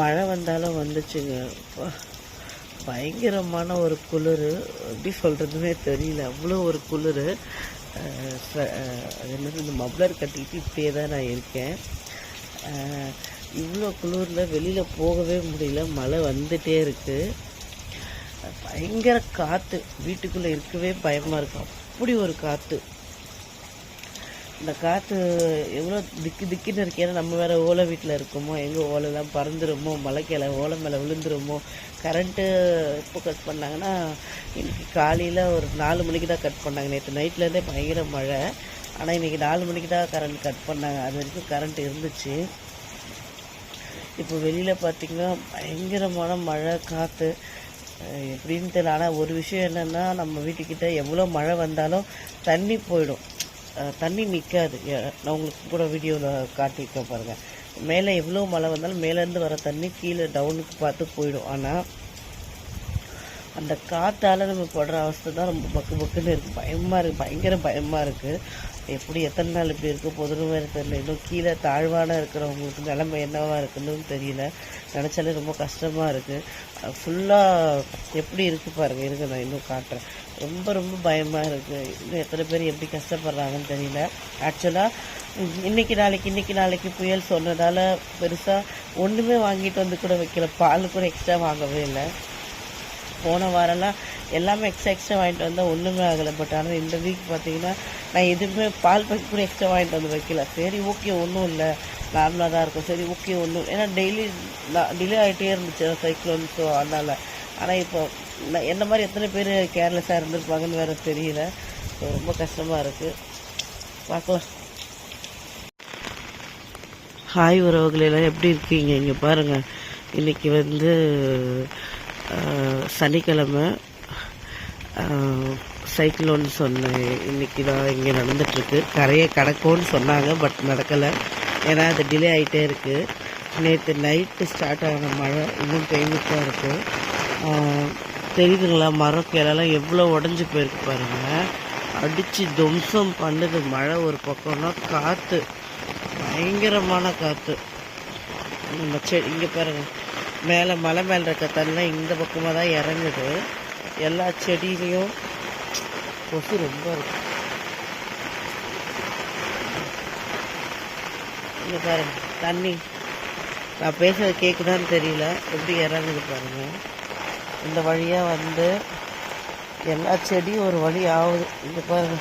மழை வந்தாலும் வந்துச்சுங்க. பயங்கரமான ஒரு குளிர். எப்படி சொல்கிறதுமே தெரியல. அவ்வளோ ஒரு குளிர். அது என்னது? இந்த மப்ளர் கட்டிக்கிட்டு இப்படியே தான் நான் இருக்கேன். இவ்வளோ குளிரில் வெளியில் போகவே முடியல. மழை வந்துட்டே இருக்குது பயங்கர காற்று வீட்டுக்குள்ளே இருக்கவே பயமாக இருக்கும் அப்படி ஒரு காற்று இந்த காற்று எவ்வளோ திக்கு திக்குன்னு இருக்கு. ஏன்னா நம்ம வேறு ஓலை வீட்டில் இருக்கோமோ எங்கே ஓலைலாம் பறந்துருமோ மலைக்கில ஓலை மேலே விழுந்துருமோ கரண்ட்டு எப்போ கட் பண்ணாங்கன்னா இன்றைக்கி காலையில் ஒரு நாலு மணிக்கு தான் கட் பண்ணாங்க. நேற்று நைட்லேருந்தே பயங்கர மழை. ஆனால் இன்னைக்கு நாலு மணிக்கு தான் கரண்ட் கட் பண்ணாங்க. அது வரைக்கும் கரண்ட் இருந்துச்சு. இப்போ வெளியில் பார்த்தீங்கன்னா பயங்கரமான மழை காற்று எப்படின்னு தெரியல. ஆனால் ஒரு விஷயம் என்னென்னா நம்ம வீட்டுக்கிட்ட எவ்வளோ மழை வந்தாலும் தண்ணி போயிடும். தண்ணி நிற்காது நான் உங்களுக்கு கூட வீடியோவில் காட்டியிருக்கேன் பாருங்கள் மேலே எவ்வளோ மழை வந்தாலும் மேலேருந்து வர தண்ணி கீழே டவுனுக்கு பார்த்து போயிடும். ஆனால் அந்த காற்றால் நம்ம படுற அவஸ்தை தான் ரொம்ப பக்கு பக்குன்னு இருக்குது பயமாக இருக்குது பயங்கர பயமாக இருக்குது எப்படி எத்தனை நாள் இப்படி இருக்க? போதுன்னு வேறு தெரியல. இன்னும் கீழே தாழ்வான இருக்கிறவங்களுக்கு நிலைமை என்னவாக இருக்குன்னு தெரியல. நினச்சாலே ரொம்ப கஷ்டமாக இருக்குது ஃபுல்லாக எப்படி இருக்குது பாருங்கள் இருக்கு நான் இன்னும் காட்டுறேன். ரொம்ப ரொம்ப பயமாக இருக்குது இன்னும் எத்தனை பேர் எப்படி கஷ்டப்படுறாங்கன்னு தெரியல. ஆக்சுவலாக இன்னைக்கு நாளைக்கு இன்னைக்கு நாளைக்கு புயல் சொன்னதால் பெருசாக ஒன்றுமே வாங்கிட்டு வந்து கூட வைக்கல. பால் கூட எக்ஸ்ட்ரா வாங்கவே இல்லை. போன வாரம்லாம் எல்லாமே எக்ஸ்ட்ரா எக்ஸ்ட்ரா வாங்கிட்டு வந்தால் ஒன்றுமே ஆகலை. பட் ஆனால் இந்த வீக் பார்த்தீங்கன்னா நான் எதுவுமே பால் பாக்கெட் கூட எக்ஸ்ட்ரா வாங்கிட்டு வந்து வைக்கல. சரி ஓகே ஒன்றும் இல்லை. நார்மலாக தான் இருக்கும். சரி ஓகே ஒன்றும் ஏன்னா டெய்லி நான் டிலே ஆகிட்டே இருந்துச்சு. சைக்கிள் ஸோ அதனால். ஆனால் இப்போ நான் என்ன மாதிரி எத்தனை பேர் கேர்லெஸ்ஸாக இருந்திருப்பாங்கன்னு வேறு தெரியல. ஸோ ரொம்ப கஷ்டமாக இருக்குது பார்க்கலாம். ஹாய் உறவுகள் எல்லாம் எப்படி இருக்கீங்க? இங்கே பாருங்கள் இன்னைக்கு வந்து சனிக்கிழமை சைக்ளோன் சொன்னேன் இன்னைக்கு தான் இங்கே நடந்துட்டுருக்கு. கரையை கடக்கும்னு சொன்னாங்க பட் நடக்கலை. ஏன்னா அது டிலே ஆகிட்டே இருக்குது நேற்று நைட்டு ஸ்டார்ட் ஆன மழை இன்னும் பெய்ஞ்சிட்டு தான் இருக்குது தெரியுதுங்களா மரம் கீழெல்லாம் எவ்வளோ உடஞ்சி போயிருக்கு பாருங்கள் அடித்து துவம்சம் பண்ணுது மழை ஒரு பக்கம்னா காற்று பயங்கரமான காற்று நம்ம செடி இங்கே பாருங்கள் மேலே மலை மேலே இருக்க தண்ணி இந்த பக்கமாக தான் இறங்குது. எல்லா செடியிலையும் கொசு ரொம்ப இருக்கு. இங்கே பாருங்க தண்ணி. நான் பேசுறது கேட்குதான்னு தெரியல. எப்படி இறங்குது பாருங்க. இந்த வழியாக வந்து எல்லா செடியும் ஒரு வழி ஆகுது. இங்கே பாருங்க.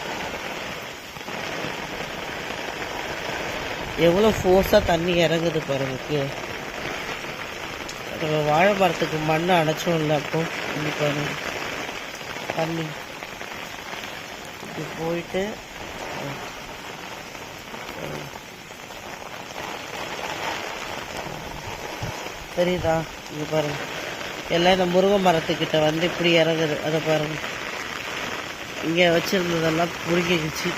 எவ்வளோ ஃபோர்ஸாக தண்ணி இறங்குது பாருங்க. கீழே இப்போ வாழை மரத்துக்கு மண் அணைச்சோம் இல்லை அப்போ? இங்க பாருங்க. தண்ணி. இப்படி போயிட்டு தெரியுதா? இங்க பாருங்க. எல்லாம் இந்த முருங்கை மரத்துக்கிட்ட வந்து இப்படி இறங்குது. அதை பாருங்க. இங்கே வச்சுருந்ததெல்லாம் புரிஞ்சிக்கிச்சு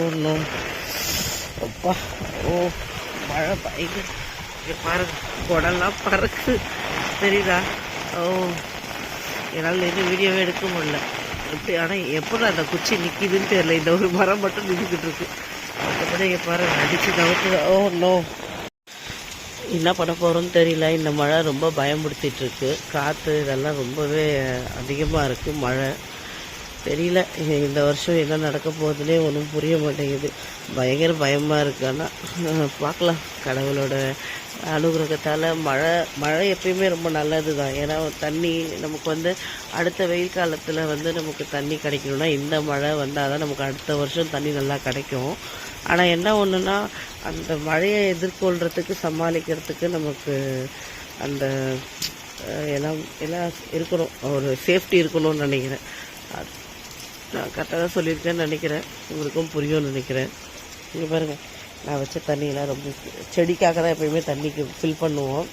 ஒன்றும் அப்பா ஓ மழை பயங்கர இங்கே பாருங்க. குடம்லாம் பறக்கு தெரியுதா? ஓ என்னால் எதுவும் வீடியோவே எடுக்க முடியல. எப்படி ஆனால் எப்படி அந்த குச்சி நிற்கிதுன்னு தெரியல. இந்த ஒரு மரம் மட்டும் நின்றுக்கிட்டு இருக்கு. மற்றபடி இங்கே பாரு அடித்து தவிர்த்து ஓ நோ. என்ன பண்ண போகிறோம்னு தெரியல. இந்த மழை ரொம்ப பயமுடுத்திட்டு இருக்கு. காற்று இதெல்லாம் ரொம்பவே அதிகமாக இருக்குது மழை. தெரியல. இந்த வருஷம் என்ன நடக்க போகுதுன்னே ஒன்றும் புரிய மாட்டேங்குது. பயங்கர பயமாக இருக்கு. ஆனால் பார்க்கலாம். கடவுளோட அனுகிரகத்தால் மழை மழை எப்பயுமே ரொம்ப நல்லது தான் ஏன்னா தண்ணி நமக்கு வந்து அடுத்த வெயில் காலத்தில் வந்து நமக்கு தண்ணி கிடைக்கணும்னா இந்த மழை வந்தால் தான் நமக்கு அடுத்த வருஷம் தண்ணி நல்லா கிடைக்கும். ஆனால் என்ன ஒன்றுனா அந்த மழையை எதிர்கொள்கிறதுக்கு சமாளிக்கிறதுக்கு நமக்கு அந்த எல்லாம் எல்லாம் இருக்கணும். ஒரு சேஃப்டி இருக்கணும்னு நினைக்கிறேன். நான் கரெக்டாக தான் சொல்லியிருக்கேன்னு நினைக்கிறேன். உங்களுக்கும் புரியும்னு நினைக்கிறேன். இங்கே பாருங்கள் நான் வச்ச தண்ணியெல்லாம் ரொம்ப செடிக்காக தான் எப்பயுமே தண்ணிக்கு ஃபில் பண்ணுவோம்.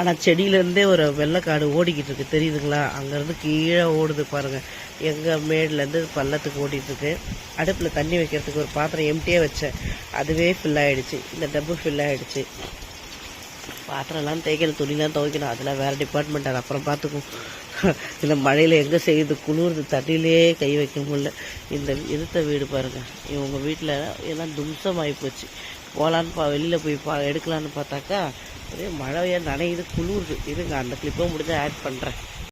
ஆனால் செடியிலேருந்தே ஒரு வெள்ளைக்காடு ஓடிக்கிட்டு இருக்கு. தெரியுதுங்களா? அங்கேருந்து கீழே ஓடுது பாருங்கள் எங்கள் மேட்லேருந்து பள்ளத்துக்கு ஓடிட்டுருக்கு அடுப்பில் தண்ணி வைக்கிறதுக்கு ஒரு பாத்திரம் எம்டியாக வச்சேன். அதுவே ஃபில் ஆகிடுச்சு இந்த டப்பு ஃபில் ஆகிடுச்சு பாத்திரம்லாம் தேய்க்கணும் துணிலாம் துவைக்கணும். அதெல்லாம் வேறு டிபார்ட்மெண்ட் அது அப்புறம் பார்த்துக்கும் இந்த மழையில் எங்கே செய்யுது? குளிருது தண்ணியிலே கை வைக்க முடியல. இந்த எதிர்த்த வீடு பாருங்கள் இவங்க வீட்டில் எல்லாம் தும்சம் ஆகி போச்சு. போகலான்னு பா வெளியில் போய் பா எடுக்கலான்னு பார்த்தாக்கா ஒரே மழையாக நனையுது குளிருது. இருங்க அந்த கிளிப்பை முடிஞ்சால் ஆட் பண்ணுறேன்